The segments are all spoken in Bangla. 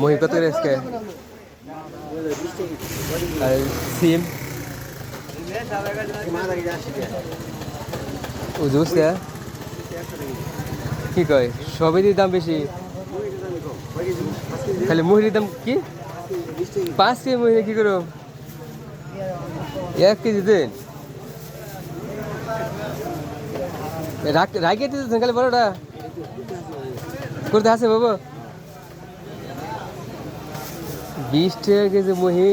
মহি কত আজকে? আর সিম জুস কে কয়? সবেরই দাম বেশি খালি মুহির দাম কি? পাঁচ কেজি মহিলা কি করো এক কেজি দেন। রাখিয়ে দিতেছেন খালি বড়টা করতে আছে বাবু? বিশ টাকা কেজি মহি,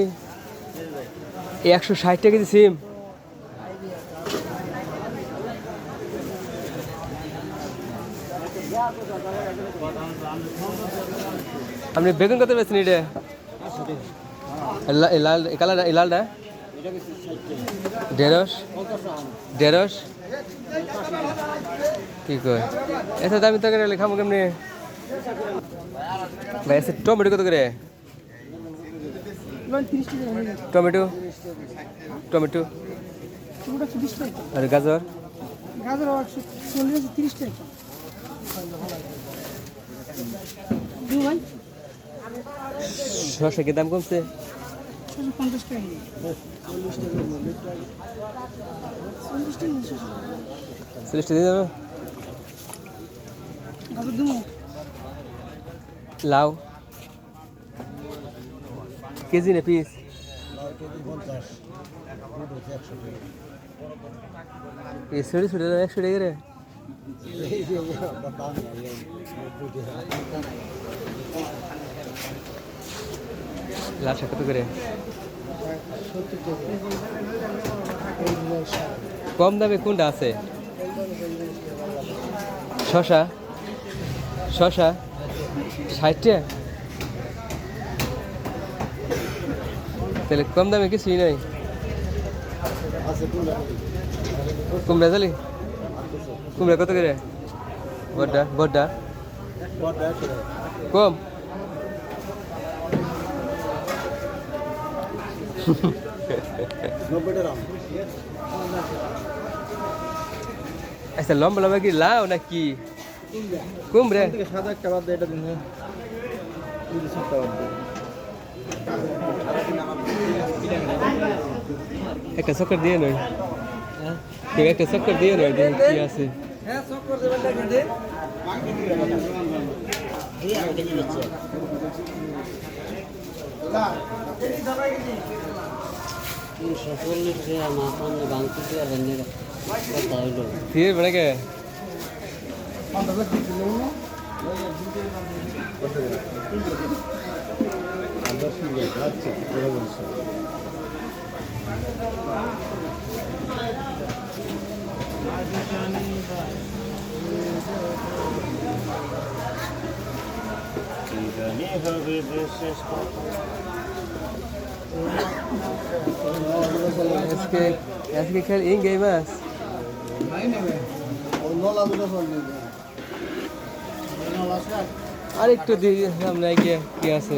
একশো ষাট টাকা কেজি সিম। আপনি বেগুন কত বেছেন এটা? লাল কালার লালটা? ঢেঁড়স? ঢেঁড়স? কি কয়? এত দামি তরকারি খাব কেমনি? ভাই, এসে টমেটো কত করে? টমেটো? টমেটো? আর গাজর? গাজর একশো চল্লিশ তিরিশ টাকা। শসা কি দাম কমছে? চল্লিশ টাকা দিয়ে লাউ? কেজি না পিস? লাল শাক করে? কম দামে কোনটা আছে? শশা? শশা? ষাটটা তাহলে কম দামে কিছুই নাই। কুমড়া চালি কুমড়া কত করে? বড্ডা বড্ডা কম? আচ্ছা লম্বা লম্বা কি লাও না কি কুমড়ে। সাদা একটা বাদ এটা দিন একটা চক্কর দিয়ে নয়। কেউ একটা চক্কর দিয়ে নয়, দেখি কি আছে। সব করে দেবেন দেখেন চল্লিশ টাকা মাছ আনলে বাংতি টাকা রান্না কথা হইল ফির বড় কে আজকে আজকে খেল ইং গেই মাছ আর একটু দিই সামনে গিয়ে কি আছে?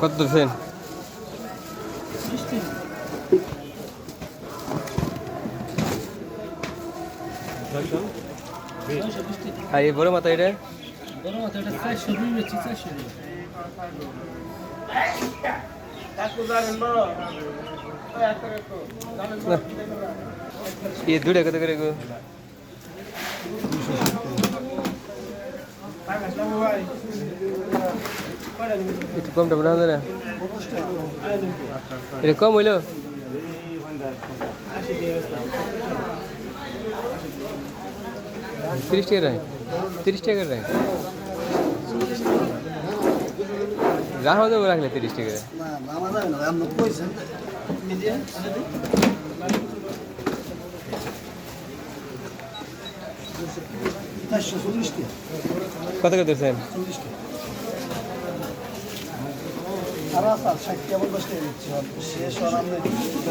কত ধরছেন আর এই বড় মাথা এটা? বড় মাছ এটা চারশো দুই করে গো? একটু কম টাকা না? এটা কম হইল? তিরিশ টাকা রায়। তিরিশ টাকা রায়। রাখা দেবো রাখলে তিরিশ টাকা চারশো চল্লিশ টাকা কত করে দিচ্ছেন চল্লিশ টাকা আর আছে ষাট টাকা পঞ্চাশ টাকা দিচ্ছি শেষ হওয়ার আমরা